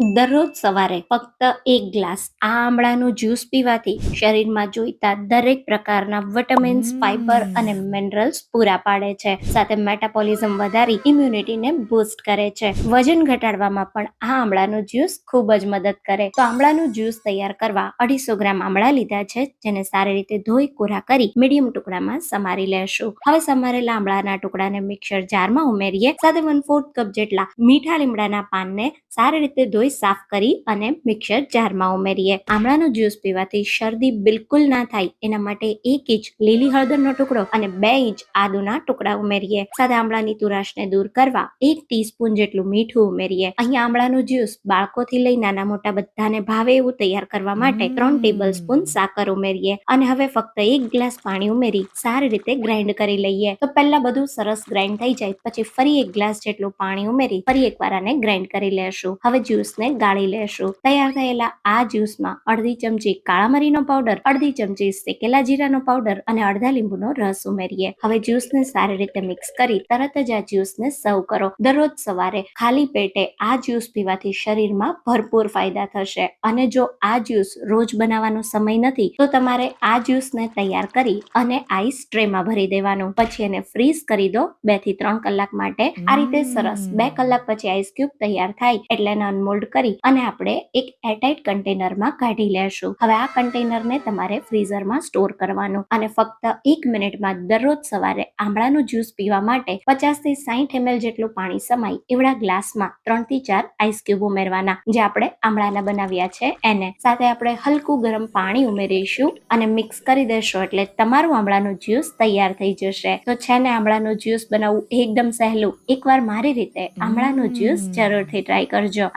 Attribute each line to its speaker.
Speaker 1: દરરોજ સવારે ફક્ત એક ગ્લાસ આ આમળાનું જ્યુસ પીવાથી શરીરમાં જોઈતા દરેક પ્રકારના વિટામિન્સ ફાઇબર અને મિનરલ્સ પૂરા પાડે છે. સાથે મેટાબોલિઝમ વધારી ઇમ્યુનિટીને બૂસ્ટ કરે છે. વજન ઘટાડવામાં પણ આ આમળાનું જ્યુસ ખૂબ જ મદદ કરે. તો આમળાનું જ્યુસ તૈયાર કરવા અઢીસો ગ્રામ આમળા લીધા છે જેને સારી રીતે ધોઈ કોરા કરી મીડિયમ ટુકડામાં સમારી લેશું. હવે સમારેલા આમળાના ટુકડાને મિક્સર જારમાં ઉમેરીએ. સાથે વન ફોર્થ કપ જેટલા મીઠા લીમડાના પાનને સારી રીતે ધોઈ સાફ કરી અને મિક્સર જારમાં ઉમેરીએ. આમળાનો જ્યુસ પીવાથી શરદી બિલકુલ ના થાય એના માટે એક ઇંચ લીલી હળદરનો ટુકડો અને બે ઇંચ આદુના ટુકડા ઉમેરીએ. સાથે આમળાની તુરાશને દૂર કરવા એક ટીસ્પૂન જેટલું મીઠું ઉમેરીએ. અહીંયા આમળાનું જ્યુસ બાળકોથી લઈ નાના મોટા બધાને ભાવે એવું તૈયાર કરવા માટે ત્રણ ટેબલ સ્પૂન સાકર ઉમેરીએ અને હવે ફક્ત એક ગ્લાસ પાણી ઉમેરી સારી રીતે ગ્રાઇન્ડ કરી લઈએ. તો પહેલા બધું સરસ ગ્રાઇન્ડ થઈ જાય પછી ફરી એક ગ્લાસ જેટલું પાણી ઉમેરી ફરી એકવાર આને ગ્રાઇન્ડ કરી લેશું. હવે જ્યુસને ગાળી લેશું. તૈયાર થયેલા આ જ્યુસમાં અડધી ચમચી કાળા મરીનો પાવડર અડધી ચમચી શેકેલા જીરાનો પાવડર અને અડધા લીંબુનો રસ ઉમેરીએ. હવે જ્યુસને સારી રીતે મિક્સ કરી તરત જ આ જ્યુસને સર્વ કરો. દરરોજ સવારે ખાલી પેટે આ જ્યુસ પીવાથી શરીરમાં ભરપૂર ફાયદા થશે. અને જો આ જ્યુસ રોજ બનાવવાનો સમય નથી તો તમારે આ જ્યુસને તૈયાર કરી અને આઈસ ટ્રેમાં ભરી દેવાનું. પછી એને ફ્રીઝ કરી દો બેથી ત્રણ કલાક માટે. આ રીતે સરસ બે કલાક પછી આઈસ ક્યુબ તૈયાર થાય એટલે એને અનમોલ્ડ કરી અને આપણે એક એરટાઇટ કન્ટેનરમાં કાઢી લેશું. હવે આ કન્ટેનરને તમારે ફ્રીઝરમાં સ્ટોર કરવાનું અને ફક્ત એક મિનિટમાં દરરોજ સવારે આમળાનું જ્યુસ પીવા માટે પચાસથી સાહીઠ એમએલ જેટલું પાણી સમાય એવડા ગ્લાસમાં ત્રણથી ચાર આઈસ ક્યુબ ઉમેરવાના જે આપણે આમળાના બનાવ્યા છે. એને સાથે આપણે હલકું ગરમ પાણી ઉમેરીશું અને મિક્સ કરી દેશો એટલે તમારું આમળાનું જ્યુસ તૈયાર થઈ જશે. તો છે ને આમળાનું જ્યુસ બનાવવું એકદમ સહેલું. એકવાર મારી રીતે આમળાનું જ્યુસ જરૂરથી ટ્રાય કરજો.